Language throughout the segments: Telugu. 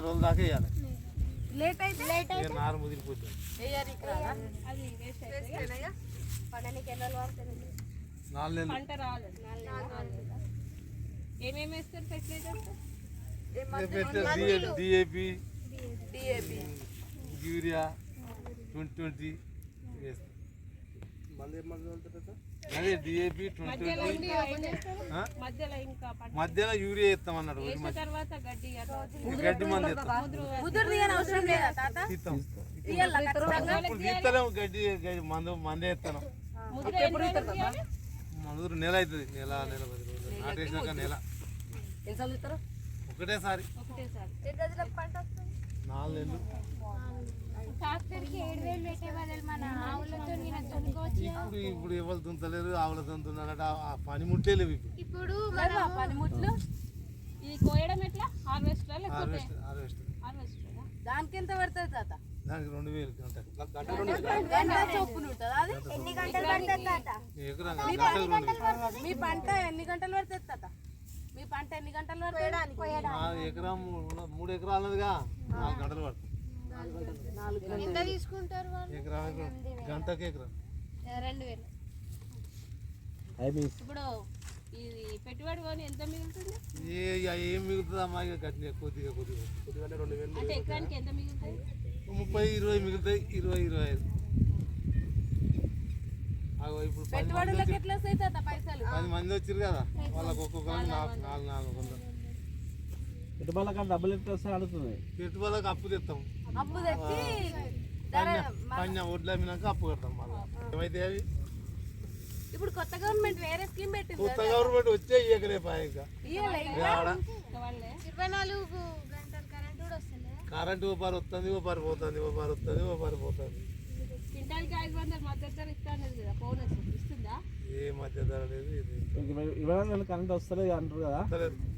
పదిహేను రోజుల దాకా వేయాలి లేట్ అయితే? లేట్ ఇక నారు ముదిరిపోతుంది వేయాలి ఇక్కడ అది వేస్ట్ అయిపోయి పండనికి ఎన్నో పడుతుంది నాలుగు నెలలు. పంట రాలేదు. ఏమేమి వేస్తారు fertilisers DAP DAP urea twenty twenty అదే డిఏపి ట్వంటీ మధ్యలో ఏం చేస్తారు మధ్యలో ఇంకా పంట మధ్యలో యూరియా ఇస్తాం అన్నాడు గడ్డి మంది ఇప్పుడు గడ్డి మందు మందే ఇస్తాను. ముద్ర నెల అవుతుంది. నెల నెల పది రోజులు. నాటేసినాక నెల. ఒకటేసారి. నాలుగు నెలలు. ఇప్పుడు ఇప్పుడు ఎవరు దుంతలేరు ఆవుల దుంతున్నారట ఆ పని ముట్టే లేవు ఇప్పుడు పనిముట్లు. ఇది కోయడం ఎట్లా? హార్వెస్ట్ లేకపోతే హార్వెస్ట్ హార్వెస్ట్. హార్వెస్ట్ దానికి ఎంత పడుతుంది తాత? దానికి రెండు వేలు మీ పంట ఎన్ని గంటలు పడుతుంది? తాత? మీ పంట ఎన్ని గంటలు పడుతుంది? ఎకరా మూడు మూడు ఎకరాలు అన్నదిగా నాలుగు గంటలు పడుతుంది. నాలుగు తీసుకుంటారు గంటకి రెండు వేలు. ఇప్పుడు ఇది పెట్టుబడి కొని ఎంత మిగులుతుంది? ఏ మిగులుతుంది అమ్మా కొద్దిగా కొద్దిగా. అంటే ఎకరానికి ఎంత మిగులుతుంది? ముప్పై ఇరవై మిగులుతాయి. ఇరవై ఇరవై ఐదు. అగో ఇప్పుడు పది మంది పెట్టుబడులకు ఎట్లా వస్తాయి తాత పైసలు? పది మంది వచ్చారు కదా వాళ్ళకి ఒక్కొక్కరికి నాలుగు నాలుగు నాలుగు వందలు. పెట్టుబడుల కానీ డబ్బులు ఎట్లా వస్తాయి అడుగుతుంది. పెట్టుబడికి అప్పు తెస్తాం అప్పు తెచ్చి పైన ఒడ్లు అమ్మినాక అప్పు కడతాం మళ్ళీ. ఏమైతే అవి? ఇప్పుడు కొత్త గవర్నమెంట్ వేరే స్కీమ్ పెట్టింది కొత్త గవర్నమెంట్ వచ్చే ఇయ్యకలే ఇంకా. ఇరవై నాలుగు గంటల కరెంట్ కూడా వస్తుంది. కరెంట్ ఓ పారి వస్తుంది ఓ పారి పోతుంది ఓ పారి వస్తుంది ఓ పారి పోతుంది క్వింటాల్కి ఐదు వందలు మద్దతు ధర ఇస్తా అన్నది కదా బోనస్ ఇస్తుందా ఏ మధ్య ధర లేదు ఇది ఇరవై నాలుగు కరెంట్ వస్తలేదు అంటారు కదా.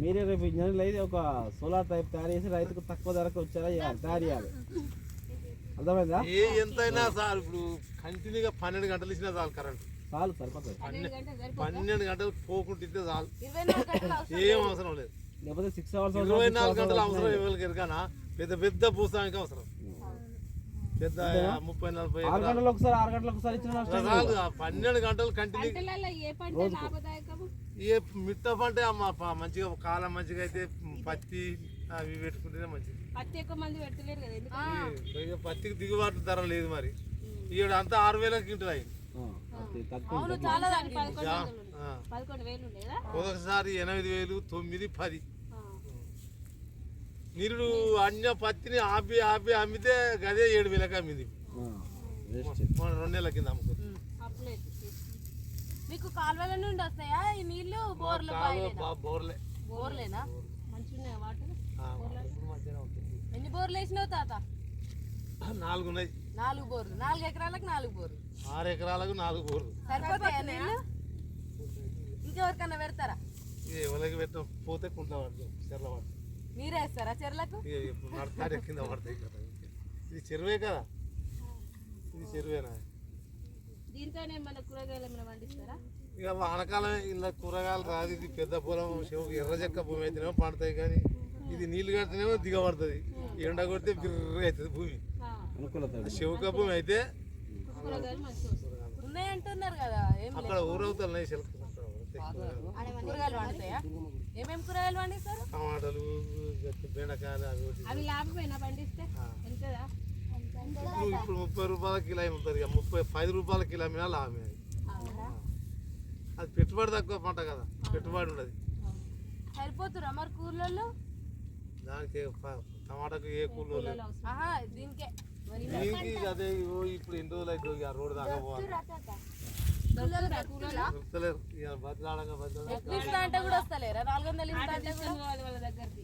మీరే రేపు ఇంజనీర్లు అయితే ఒక సోలార్ టైప్ తయారు చేసి రైతుకు తక్కువ ధరకు వచ్చేలా చేయాలి తయారు చేయాలి. అర్థమైందా? ఏ ఎంతైనా సార్ ఇప్పుడు కంటిన్యూగా పన్నెండు గంటలు ఇచ్చినా చాలు కరెంట్. చాలు సరిపోతుంది పన్నెండు గంటలు పోకుంటే చాలు. ఏం అవసరం లేదు. లేకపోతే సిక్స్ అవర్స్ ఇరవై నాలుగు గంటలు అవసరం ఎవరికి ఎరగానా పెద్ద పెద్ద భూస్వామికి అవసరం. ముప్పై నలభై ఆరు గంటలకు ఒకసారి ఆరు గంటలకు ఒకసారి ఇచ్చిన పన్నెండు గంటలు కంటిన్యూ ఏ మిట్ట పంట మంచిగా కాలం మంచిగా అయితే పత్తి అవి పెట్టుకుంటేనే మంచిది. పత్తి ఎక్కువ మంది పెడతలేరు కదా ఎందుకు? ఇక పత్తికి దిగుబాటు ధర లేదు మరి. ఈడ అంతా ఆరు వేల క్వింటల్ అయింది ఒకసారి ఎనిమిది వేలు తొమ్మిది పది. నిరుడు అన్య పత్తిని ఆపి ఆపి అమ్మితే గదే ఏడు వేలకు అమ్మింది. మన రెండు నెలల కింద అమ్ముకుంది అప్పులేదు మీకు కాలువల నుండి వస్తాయా? ఈ నీళ్ళు బోర్లు బోర్లే. బోర్లేనా? మంచిగా ఉన్నాయి వాటర్. ఎన్ని బోర్లు వేసినావు తాత? నాలుగు ఉన్నాయి. నాలుగు బోర్లు. నాలుగు ఎకరాలకు నాలుగు బోర్లు. ఆరు ఎకరాలకు నాలుగు బోర్లు. సరిపోతాయా నీళ్ళు ఇంకెవరికన్నా పెడతారా? ఎవరికి పెట్ట పోతే కుంట్ల పడతాం చెర్ల పడతాం మీరే వేస్తారా చెర్లకు కింద పడతాయి కదా ఇది చెరువే కదా ఇది చెరువేనా దీంతోనే మన కూరగాయలు ఏమైనా పండిస్తారా ఇక వానకాలం ఇలా కూరగాయలు రాదు ఇది పెద్ద పొలం ఎర్ర చెక్క భూమి అయితేనేమో పండుతాయి కానీ ఇది నీళ్ళు కడితేనేమో దిగబడుతుంది ఎండ కొడితే బిర్ర అవుతుంది భూమి చెవుక భూమి అయితే అక్కడ ఊరవుతాయి చెలక కూరగాయలు పండుతాయా ఏమేమి కూరగాయలు పండిస్తారు టమాటాలు బెండకాయలు అవి. అవి లాభమైనా పండిస్తే ఎంతదా? ఇప్పుడు ఇప్పుడు ముప్పై రూపాయల కిలో అమ్ముతారు ఇక. ముప్పై పది రూపాయల కిలో అమ్మినా లాభమే అది. అది పెట్టుబడి తక్కువ పంట కదా. పెట్టుబడి ఉండదు. సరిపోతురా మరి కూరలలో? దానికి టమాటాకు ఏ ఆహా దీనికే. దీనికి అదే ఇప్పుడు ఎన్ని రోజులు అయితే ఇక రోడ్డు దాకా పోవాలి. కూరలు? దొరుకుతలేరు ఇక వస్తలేరా? నాలుగు వందలు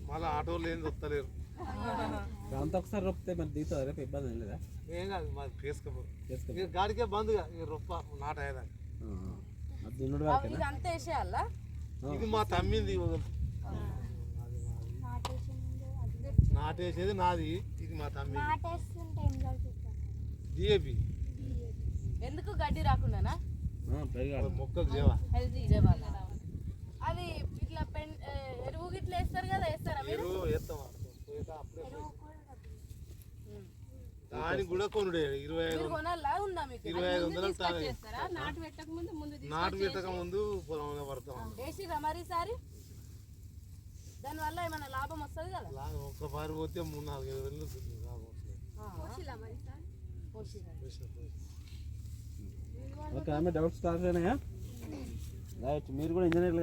మళ్ళీ ఆటోలు ఏం దొరుకుతలేరు అంత ఒకసారి రొప్పితే మరి దిగుతుంది రేపు ఇబ్బంది ఏం లేదా? ఏం కాదు మాది చేసుకో ఇక గాడికే బంద్గా ఇక రొప్ప నాట ఆ. అది ఇది అంతా వేసేయాలా? ఇది మా తమ్మింది నాటేసేది నాది ఇది మా తమ్మి డిఏపి ఎందుకు గడ్డి రాకుండానా? ఆ, పెరగాలి మొక్కకు చేవా హెల్తీ అది గిట్ల వేస్తారు కదా వేస్తారా మీరు? దానికి కూడా కొనుడే ఇరవై ఐదు మీరు కొనాలా? ఉందా మీకు? ఇరవై ఐదు వందలకు నాటు పెట్టక ముందు నాటు పెట్టక ముందు పొలంలో పడతాం. వేసిరా మరి ఈసారి? దానివల్ల ఏమైనా లాభం వస్తుంది కదా? లా- ఒక్క పారి పోతే మూడు నాలుగు ఐదు వేలు లాభం వస్తుంది. ఓకే ఆమె డౌట్స్ స్టార్ట్ అయినాయా? మీరు కూడా ఇంజనీర్లు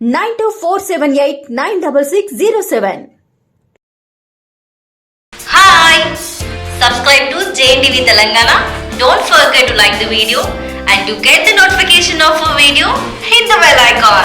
Nine two four seven eight nine double six zero seven hi subscribe to JNTV Telangana don't forget to like the video and to get the notification of a video, hit the bell icon.